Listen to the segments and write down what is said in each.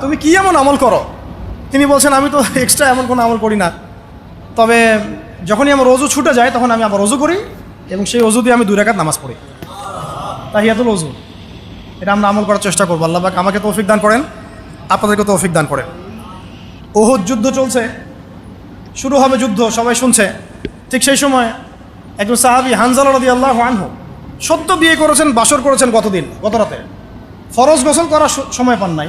তুমি কি এমন আমল করো? তিনি বলছেন, আমি তো এক্সট্রা এমন কোনো আমল করি না। তবে যখনই আমার রজু ছুটে যায়, তখন আমি আবার রজু করি এবং সেই অজু দিয়ে আমি দুই রাকাত নামাজ পড়ি। তাহিয়াতুল অজু। এটা আমরা আমল করার চেষ্টা করব। আল্লাহ আমাকে তৌফিক দান করেন, আপনাদেরকে তৌফিক দান করেন। ওহুদ যুদ্ধ চলছে। শুরু হবে যুদ্ধ, সবাই শুনছে। ঠিক সেই সময় একজন সাহাবি হানজালা রদি আল্লাহ আনহু সত্য বিয়ে করেছেন, বাসর করেছেন গতদিন, গত রাতে। ফরজ গোসল করার সময় পান নাই।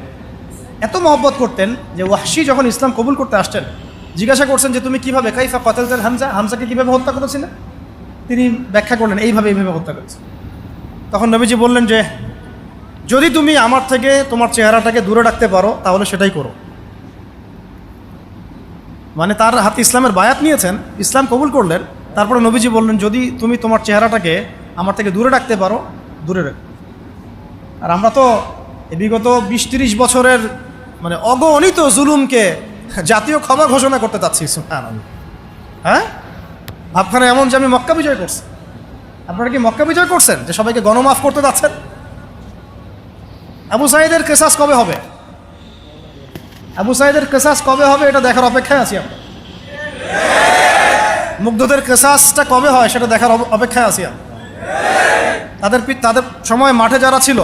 এত মহব্বত করতেন যে ওয়াহশি যখন ইসলাম কবুল করতে আসছেন, জিজ্ঞাসা করছেন যে তুমি কীভাবে কাইফা কতালতেন হামজা, হামজাকে কীভাবে হত্যা করেছিলে? তিনি ব্যাখ্যা করলেন, এইভাবে এইভাবে হত্যা করেছে। তখন নবীজি বললেন যে, যদি তুমি আমার থেকে তোমার চেহারাটাকে দূরে রাখতে পারো, তাহলে সেটাই করো। মানে তার হাতে ইসলামের বায়াত নিয়েছেন, ইসলাম কবুল করলেন, তারপরে নবীজি বললেন, যদি তুমি তোমার চেহারাটাকে আমার থেকে দূরে রাখতে পারো, দূরে রাখো। আর আমরা তো বিগত বিশ তিরিশ বছরের মানে অগণিত জুলুমকে জাতীয় ক্ষমা ঘোষণা করতে চাচ্ছি। হ্যাঁ? ভাবখানে এমন যে আমি মক্কা বিজয় করছি। আপনারা কি মক্কা বিজয় করছেন? যে সবাইকে গণমাফ করতে যাচ্ছেন? আবু সাইদের কেসাস কবে হবে? আবু সাইদের কেসাস কবে হবে এটা দেখার অপেক্ষায় আছি আমরা। মুগ্ধদের কেসাসটা কবে হয় সেটা দেখার অপেক্ষায় আছি আমরা। তাদের তাদের সময় মাঠে যারা ছিল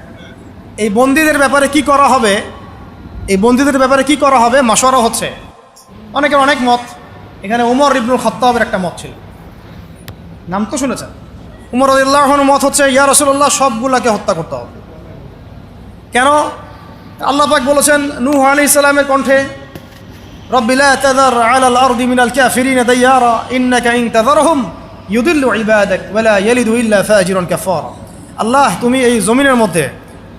এই বন্দীদের ব্যাপারে কি করা হবে? এই বন্দীদের ব্যাপারে কি করা হবে? মাসরা হচ্ছে। অনেকের অনেক মত। এখানে উমর ইবনুল খত্তাবের একটা মত ছিল। নাম তো শুনেছেন? উমর আল্লাহন মত হচ্ছে, ইয়া রসুল্লাহ সবগুলাকে হত্যা করতে হবে। কেন? আল্লাহ পাক বলেছেন, নূহ আলি ইসলামের কণ্ঠে মিনাল ইন আল্লাহ, তুমি এই জমিনের মধ্যে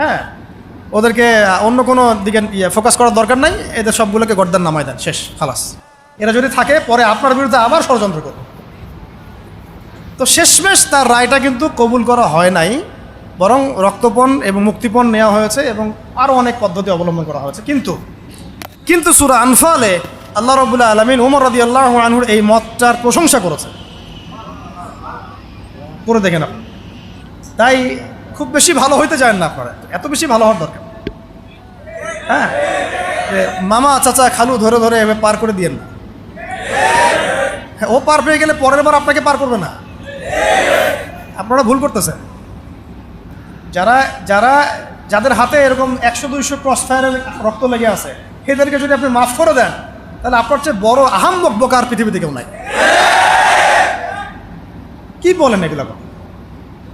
হ্যাঁ? ওদেরকে অন্য কোনো দিকে ইয়ে ফোকাস করার দরকার নাই। এদের সবগুলোকে গর্দান নামায় দেন, শেষ, খালাস। এরা যদি থাকে, পরে আপনার বিরুদ্ধে আবার ষড়যন্ত্র করবে তো শেষমেশ তার রায়টা কিন্তু কবুল করা হয় নাই, বরং রক্তপণ এবং মুক্তিপণ নেওয়া হয়েছে এবং আরও অনেক পদ্ধতি অবলম্বন করা হয়েছে। কিন্তু কিন্তু সুরা আনফালে আল্লাহ রবুল্লাহ আলমিন উমর রদি আল্লাহ আনহুর এই মতটার প্রশংসা করেছে করে দেখেন তাই খুব বেশি ভালো হইতে চান না আপনারা। এত বেশি ভালো হওয়ার দরকার। হ্যাঁ? মামা চাচা খালু ধরে ধরে এভাবে পার করে দিয়েন না। হ্যাঁ, ও পার পেয়ে গেলে পরের বার আপনাকে পার করবে না। আপনারা ভুল করতেছেন। যারা যারা যাদের হাতে এরকম একশো দুইশো ক্রস ফায়ারের রক্ত লেগে আছে এদেরকে যদি আপনি মাফ করে দেন তাহলে আপনার চেয়ে বড় আহাম বকবক আর পৃথিবীতে কেউ নাই। কি বলেন এগুলো?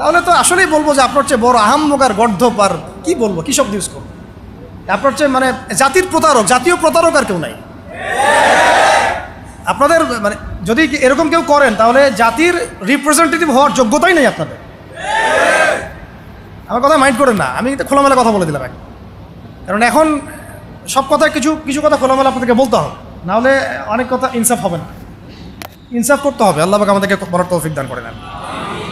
তাহলে তো আসলেই বলব যে আপনার চেয়ে বড় আহাম্মকার আর কি বলব? কী শব্দ ইউজ করব আপনার চেয়ে মানে জাতির প্রতারক, জাতীয় প্রতারক আর কেউ নাই। আপনাদের মানে যদি এরকম কেউ করেন, তাহলে জাতির রিপ্রেজেন্টেটিভ হওয়ার যোগ্যতাই নেই আপনাদের। আমার কথা মাইন্ড করেন না। আমি এটা খোলামেলা কথা বলে দিলাম কারণ এখন সব কথা কিছু কিছু কথা খোলামেলা আপনাদেরকে বলতে হবে। নাহলে অনেক কথা ইনসাফ হবে না। ইনসাফ করতে হবে। আল্লাহ আমাদেরকে বড় তৌফিক দান করে নেন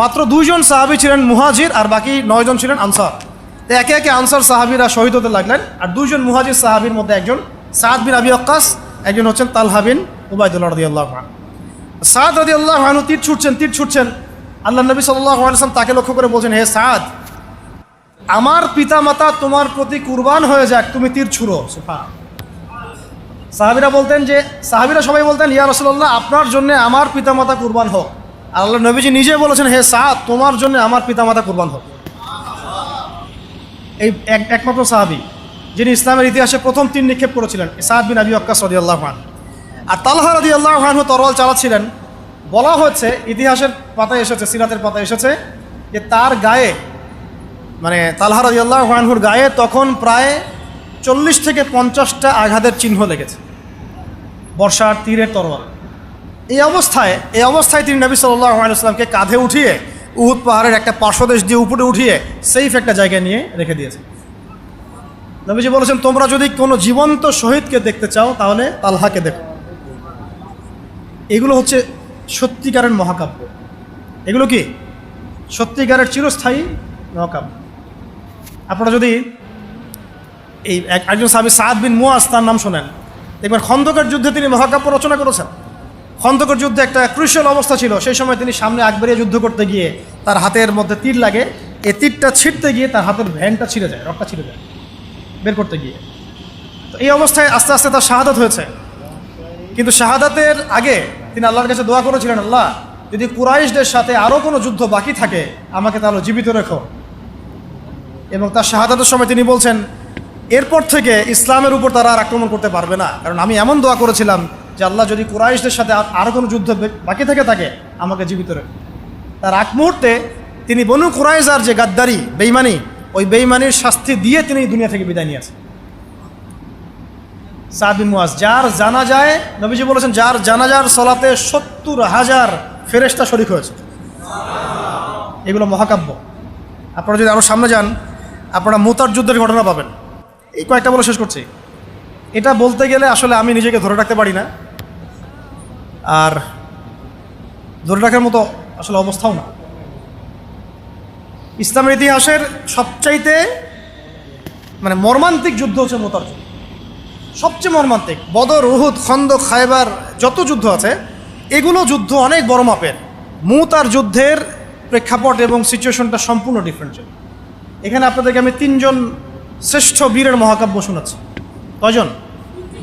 মাত্র দুইজন সাহাবি ছিলেন মুহাজির আর বাকি নয়জন ছিলেন আনসার। তো একে একে আনসার সাহাবিরা শহীদ হতে লাগলেন আর দুইজন মুহাজির সাহাবির মধ্যে একজন সাদ বিন আবি অক্কাস একজন হচ্ছেন তালহা বিন উবায়দুল্লাহ রদি আল্লাহ সাদ রদি আল্লাহ তীর ছুটছেন তীর ছুটছেন। আল্লাহ নবী সাল্লাহ আলাইসলাম তাকে লক্ষ্য করে বলছেন, হে সাদ, আমার পিতামাতা তোমার প্রতি কুরবান হয়ে যাক, তুমি তীর ছুড়ো। সুফান সাহাবিরা বলতেন যে, সাহাবিরা সবাই বলতেন, ইয়া রসল্লাহ আপনার জন্য আমার পিতামাতা কুরবান হোক। আল্লাহ নবীজি নিজে বলেছেন, হে সাদ তোমার জন্য আমার পিতামাতা কুরবান হোক এই এক, একমাত্র সাহাবি, যিনি ইসলামের ইতিহাসে প্রথম তিন নিক্ষেপ করেছিলেন সাদ বিন আবি অক্কাস রদি আল্লাহ খান আর তালহা রদি আল্লাহ খান তরোয়াল চালাচ্ছিলেন। বলা হচ্ছে ইতিহাসের পাতায় এসেছে, সিরাতের পাতায় এসেছে, যে তার গায়ে মানে তালহা রদি আল্লাহ খানহুর গায়ে তখন প্রায় চল্লিশ থেকে পঞ্চাশটা আঘাতের চিহ্ন লেগেছে। বর্ষার তীরের তরোয়াল। এই অবস্থায় এই অবস্থায় তিনি নবী সাল্লাহ আলাইসলামকে কাঁধে উঠিয়ে উহুদ পাহাড়ের একটা পার্শ্বদেশ দিয়ে উপরে উঠিয়ে সেইফ একটা জায়গায় নিয়ে রেখে দিয়েছে নবীজি বলেছেন, তোমরা যদি কোনো জীবন্ত শহীদকে দেখতে চাও, তাহলে তালহাকে দেখো। এগুলো হচ্ছে সত্যিকারের মহাকাব্য। এগুলো কি? সত্যিকারের চিরস্থায়ী মহাকাব্য। আপনারা যদি এই এক- একজন সাহাবি সাদ বিন মুয়াজ তার নাম শোনেন, দেখবেন খন্দকের যুদ্ধে তিনি মহাকাব্য রচনা করেছেন। খন্দকের যুদ্ধে একটা ক্রুশিয়াল অবস্থা ছিল। সেই সময় তিনি সামনে আগ বেরিয়ে যুদ্ধ করতে গিয়ে তার হাতের মধ্যে তীর লাগে। এই তীরটা ছিঁড়তে গিয়ে তার হাতের ভ্যানটা ছিঁড়ে যায় রক্তটা ছিঁড়ে যায় বের করতে গিয়ে। তো এই অবস্থায় আস্তে আস্তে তার শাহাদাত হয়েছে। কিন্তু শাহাদাতের আগে তিনি আল্লাহর কাছে দোয়া করেছিলেন, আল্লাহ, যদি কুরাইশদের সাথে আরও কোনো যুদ্ধ বাকি থাকে, আমাকে তাহলে জীবিত রেখো। এবং তার শাহাদাতের সময় তিনি বলছেন, এরপর থেকে ইসলামের উপর তারা আর আক্রমণ করতে পারবে না। কারণ আমি এমন দোয়া করেছিলাম যে আল্লাহ যদি কুরাইশদের সাথে আর- কোনো যুদ্ধ বাকি থেকে থাকে, আমাকে জীবিত রেখো। তার আগ মুহূর্তে তিনি বনু কুরাইজার যে গাদ্দারি বেইমানি ওই বেইমানির শাস্তি দিয়ে তিনি দুনিয়া থেকে বিদায় নিয়েছেন। সাদ বিন মুয়াজ যার জানা যায় নবীজি বলেছেন, যার জানাজার সলাতে সত্তর হাজার ফেরেস্তা শরিক হয়েছে। এগুলো মহাকাব্য। আপনারা যদি আরও সামনে যান, আপনারা মুতার যুদ্ধের ঘটনা পাবেন। এই কয়েকটা বলে শেষ করছি। এটা বলতে গেলে আসলে আমি নিজেকে ধরে রাখতে পারি না। আর ধরে রাখার মতো আসলে অবস্থাও না। ইসলামের ইতিহাসের সবচাইতে মানে মর্মান্তিক যুদ্ধ হচ্ছে মোতার যুদ্ধ। সবচেয়ে মর্মান্তিক, বদর, উহুদ খন্দ খাইবার যত যুদ্ধ আছে, এগুলো যুদ্ধ অনেক বড় মাপের। মুতার যুদ্ধের প্রেক্ষাপট এবং সিচুয়েশনটা সম্পূর্ণ ডিফারেন্ট ছিল। এখানে আপনাদেরকে আমি তিনজন শ্রেষ্ঠ বীরের মহাকাব্য শোনাচ্ছি। কয়জন?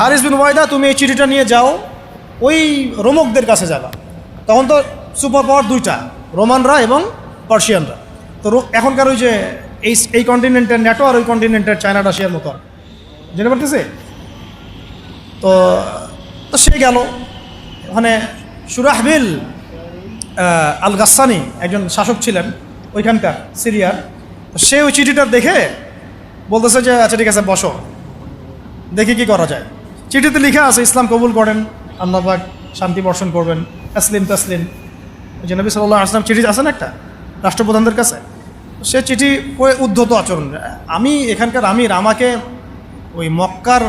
হারিস বিন ওয়াইদা, তুমি এই চিঠিটা নিয়ে যাও, ওই রোমকদের কাছে যাবা। তখন তো সুপার পাওয়ার দুইটা, রোমানরা এবং পার্সিয়ানরা। তো এখনকার ওই যে এই এই কন্টিনেন্টের ন্যাটো আর ওই কন্টিনেন্টের চায়না রাশিয়ার মতো। জেনে পারতেছে? তো তো সে গেল। ওখানে সুরাহবিল আল গাসানি একজন শাসক ছিলেন, ওইখানকার সিরিয়ার। তো সে ওই চিঠিটা দেখে বলতেছে যে আচ্ছা ঠিক আছে, বসো। দেখি কি করা যায়। চিঠিতে লেখা আছে, ইসলাম কবুল করেন আল্লাহবাক শান্তি বর্ষণ করবেন, তাসলিম তাসলিম। ওই যে সাল্লাহ আসলাম চিঠি আছে না একটা? রাষ্ট্রপ্রধানদের কাছে। সে চিঠি পড়ে উদ্ধত আচরণ। আমি এখানকার আমির, আমাকে ওই মক্কার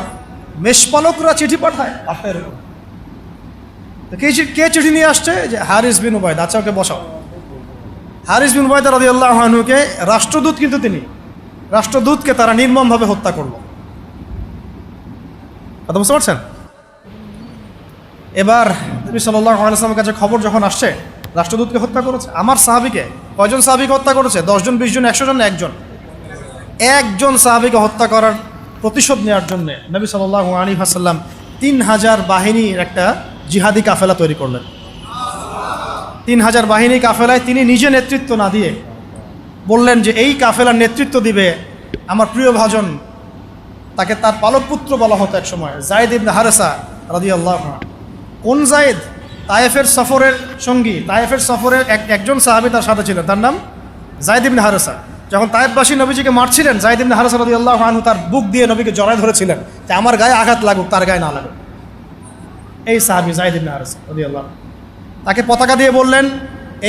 মেষপালকরা চিঠি পাঠায়। আপনার কে কে চিঠি নিয়ে আসছে? যে হারিস বিন উবায়দ। আচ্ছা ওকে বসাও। হারিস বিন উবায়দ রাজি আল্লাহনুকে রাষ্ট্রদূত কিন্তু তিনি। রাষ্ট্রদূতকে তারা নির্মমভাবে হত্যা করল। কথা বুঝতে পারছেন? এবার নবী সাল্লাহ আলাইসলামের কাছে খবর যখন আসছে, রাষ্ট্রদূতকে হত্যা করেছে। আমার সাহাবিকে, কয়জন সাহাবিকে হত্যা করেছে? দশজন, বিশ জন, একশো জন, একজন? একজন সাহাবিকে হত্যা করার প্রতিশোধ নেওয়ার জন্য নবী সাল্লাহ আলী হাসাল্লাম তিন হাজার বাহিনীর একটা জিহাদি কাফেলা তৈরি করলেন। তিন হাজার বাহিনী কাফেলায় তিনি নিজে নেতৃত্ব না দিয়ে বললেন যে, এই কাফেলার নেতৃত্ব দিবে আমার প্রিয় ভাজন তাকে তার পালক পুত্র বলা হতো এক সময়, জায়দ ইবনে হারেসা রাদি আল্লাহ কোন জায়েদ? তায়েফের সফরের সঙ্গী, তায়েফের সফরের এক, একজন সাহাবি তার সাথে ছিলেন তার নাম জায়দ ইবনে হারেসা। যখন তায়েফবাসী নবীজিকে মারছিলেন, জায়দ ইবনে হারেসা রাদি আল্লাহ আনহু তার বুক দিয়ে নবীকে জড়ায় ধরেছিলেন যে আমার গায়ে আঘাত লাগুক, তার গায়ে না লাগুক। এই সাহাবি জায়দ ইবনে হারেসা রাদি আল্লাহ তাকে পতাকা দিয়ে বললেন,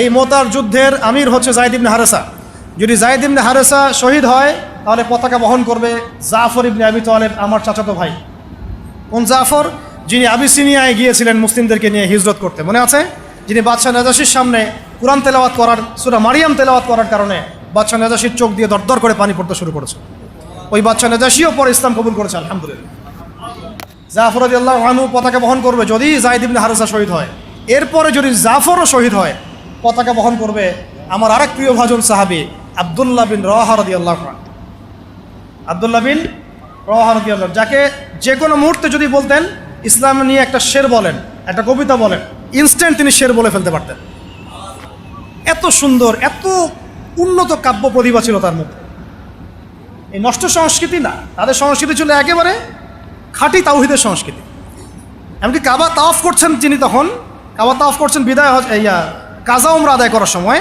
এই মোতার যুদ্ধের আমির হচ্ছে জায়দ ইবনে হারেসা। যদি জায়দ ইবনে হারেসা শহীদ হয় তাহলে পতাকা বহন করবে জাফর ইবনে আবি তালেব, আমার চাচাতো ভাই। কোন জাফর? যিনি আবিসিনিয়ায় গিয়েছিলেন মুসলিমদেরকে নিয়ে হিজরত করতে। মনে আছে? যিনি বাদশাহ নাজাসির সামনে কোরআন তেলাওয়াত করার, সুরা মারিয়াম তেলাওয়াত করার কারণে বাদশাহ নাজাসির চোখ দিয়ে দরদর করে পানি পড়তে শুরু করেছে। ওই বাদশাহ নাজাসিও পরে ইসলাম কবুল করেছে, আলহামদুলিল্লাহ। জাফর আদি আল্লাহ আনু পতাকা বহন করবে যদি জাহিদ ইবনে হারেসা শহীদ হয়। এরপরে যদি জাফরও শহীদ হয়, পতাকা বহন করবে আমার আরেক প্রিয় ভাজন সাহাবি, আবদুল্লাহ বিন রহারদি আল্লাহ আবদুল্লাহ বিন রহারদি আল্লাহ যাকে যে কোনো মুহূর্তে যদি বলতেন, ইসলাম নিয়ে একটা শের বলেন, একটা কবিতা বলেন ইনস্ট্যান্ট তিনি শের বলে ফেলতে পারতেন। এত সুন্দর, এত উন্নত কাব্য প্রতিভা ছিল তার মধ্যে। এই নষ্ট সংস্কৃতি না, তাদের সংস্কৃতি ছিল একেবারে খাঁটি তাওহিদের সংস্কৃতি। এমনকি কাবা তাওয়াফ করছেন তিনি তখন, কাবা তাওয়াফ করছেন বিদায় ইয়া, কাজা উমরা আদায় করার সময়,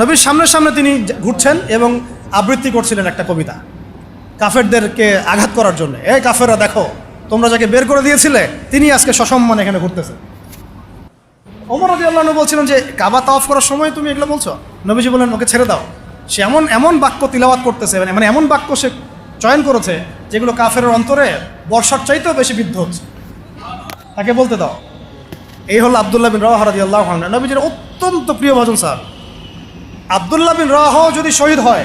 নবীর সামনে সামনে তিনি ঘুরছেন এবং আবৃত্তি করছিলেন একটা কবিতা। কাফেরদেরকে আঘাত করার জন্য। এ কাফেররা, দেখো, তোমরা যাকে বের করে দিয়েছিলে, তিনি আজকে সসম্মান এখানে ঘুরতেছে। ওমর রদি আল্লাহ বলছিলেন যে, কাবা তাওয়াফ করার সময় তুমি এগুলো বলছো? নবীজি বললেন, ওকে ছেড়ে দাও। সে এমন এমন বাক্য তিলাওয়াত করতেছে মানে মানে এমন বাক্য সে চয়ন করেছে, যেগুলো কাফের অন্তরে বর্ষার চাইতেও বেশি বিদ্ধ হচ্ছে। তাকে বলতে দাও। এই হলো আবদুল্লাহ বিন রাহ রাদি আল্লাহ নবীজির অত্যন্ত প্রিয় ভজন, স্যার। আবদুল্লাহ বিন রাহ যদি শহীদ হয়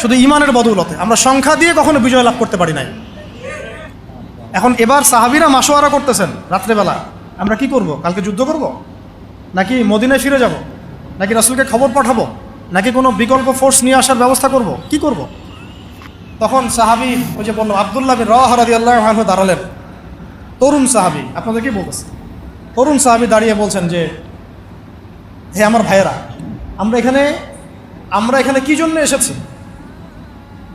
শুধু ইমানের বদৌলতে। আমরা সংখ্যা দিয়ে কখনো বিজয় লাভ করতে পারি নাই। এখন এবার সাহাবিরা মাসোয়ারা করতেছেন রাত্রেবেলা। আমরা কি করব? কালকে যুদ্ধ করব? নাকি মদিনায় ফিরে যাব? নাকি রাসুলকে খবর পাঠাবো? নাকি কোনো বিকল্প ফোর্স নিয়ে আসার ব্যবস্থা করব? কি করব? তখন সাহাবি ওই যে বলল, আবদুল্লাহ বিন রাহ রাদি আল্লাহ দাঁড়ালেন। তরুণ সাহাবি, আপনাদের কি বলতেছে? তরুণ সাহাবি দাঁড়িয়ে বলছেন যে, হে আমার ভাইয়েরা, আমরা এখানে আমরা এখানে কি জন্য এসেছি?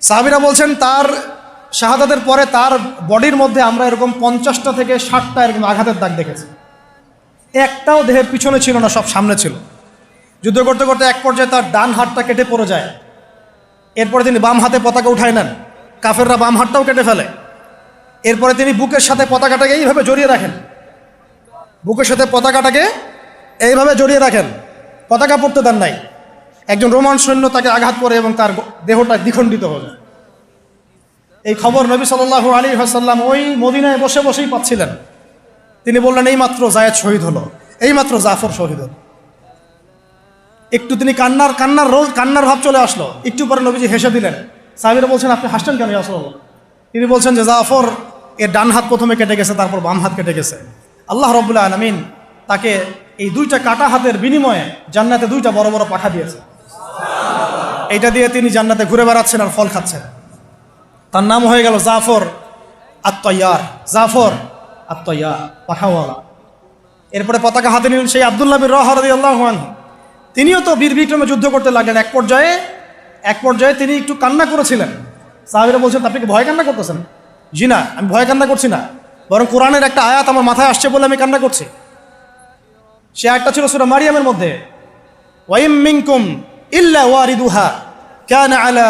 সাহাবিরা বলছেন, তার শাহাদাতের পরে তার বডির মধ্যে আমরা এরকম পঞ্চাশটা থেকে ষাটটা এরকম আঘাতের দাগ দেখেছি। একটাও দেহের পিছনে ছিল না, সব সামনে ছিল। যুদ্ধ করতে করতে এক পর্যায়ে তার ডান হাতটা কেটে পড়ে যায়। এরপরে তিনি বাম হাতে পতাকা উঠায় নেন। কাফেররা বাম হাতটাও কেটে ফেলে। এরপরে তিনি বুকের সাথে পতাকাটাকে এইভাবে জড়িয়ে রাখেন। বুকের সাথে পতাকাটাকে এইভাবে জড়িয়ে রাখেন। পতাকা পড়তে দেন নাই। একজন রোমান সৈন্য তাকে আঘাত করে এবং তার দেহটা দ্বিখণ্ডিত যায়। এই খবর নবী সাল্লাহ আলী হাসাল্লাম ওই মদিনায় বসে বসেই পাচ্ছিলেন। তিনি বললেন এইমাত্র জায়েদ শহীদ হলো। এইমাত্র জাফর শহীদ হলো। একটু তিনি কান্নার কান্নার রোজ কান্নার ভাব চলে আসলো। একটু পরে নবীজি হেসে দিলেন। সাহেবেরা বলছেন, আপনি হাসতেন কেন আসল তিনি বলছেন যে, জাফর এর ডান হাত প্রথমে কেটে গেছে, তারপর বাম হাত কেটে গেছে। আল্লাহ রবুল্লাহ আলমিন তাকে এই দুইটা কাটা হাতের বিনিময়ে জান্নাতে দুইটা বড় বড় পাখা দিয়েছে। এইটা দিয়ে তিনি জান্নাতে ঘুরে বেড়াচ্ছেন আর ফল খাচ্ছেন। তার নাম হয়ে গেল জাফর আত্ময়ার জাফর আত্ময়া পাখাওয়ালা এরপরে পতাকা হাতে নিলেন সেই আবদুল্লাহ বিন তিনিও তো বীর বিক্রমে যুদ্ধ করতে লাগলেন। এক পর্যায়ে এক পর্যায়ে তিনি একটু কান্না করেছিলেন। সাহাবিরা বলছেন, আপনি কি ভয় কান্না করতেছেন? জি না, আমি ভয় কান্না করছি না। বরং কোরআনের একটা আয়াত আমার মাথায় আসছে বলে আমি কান্না করছি। সে আয়াতটা ছিল সুরা মারিয়ামের মধ্যে। ওয়াইম মিনকুম إلا واردها. كان على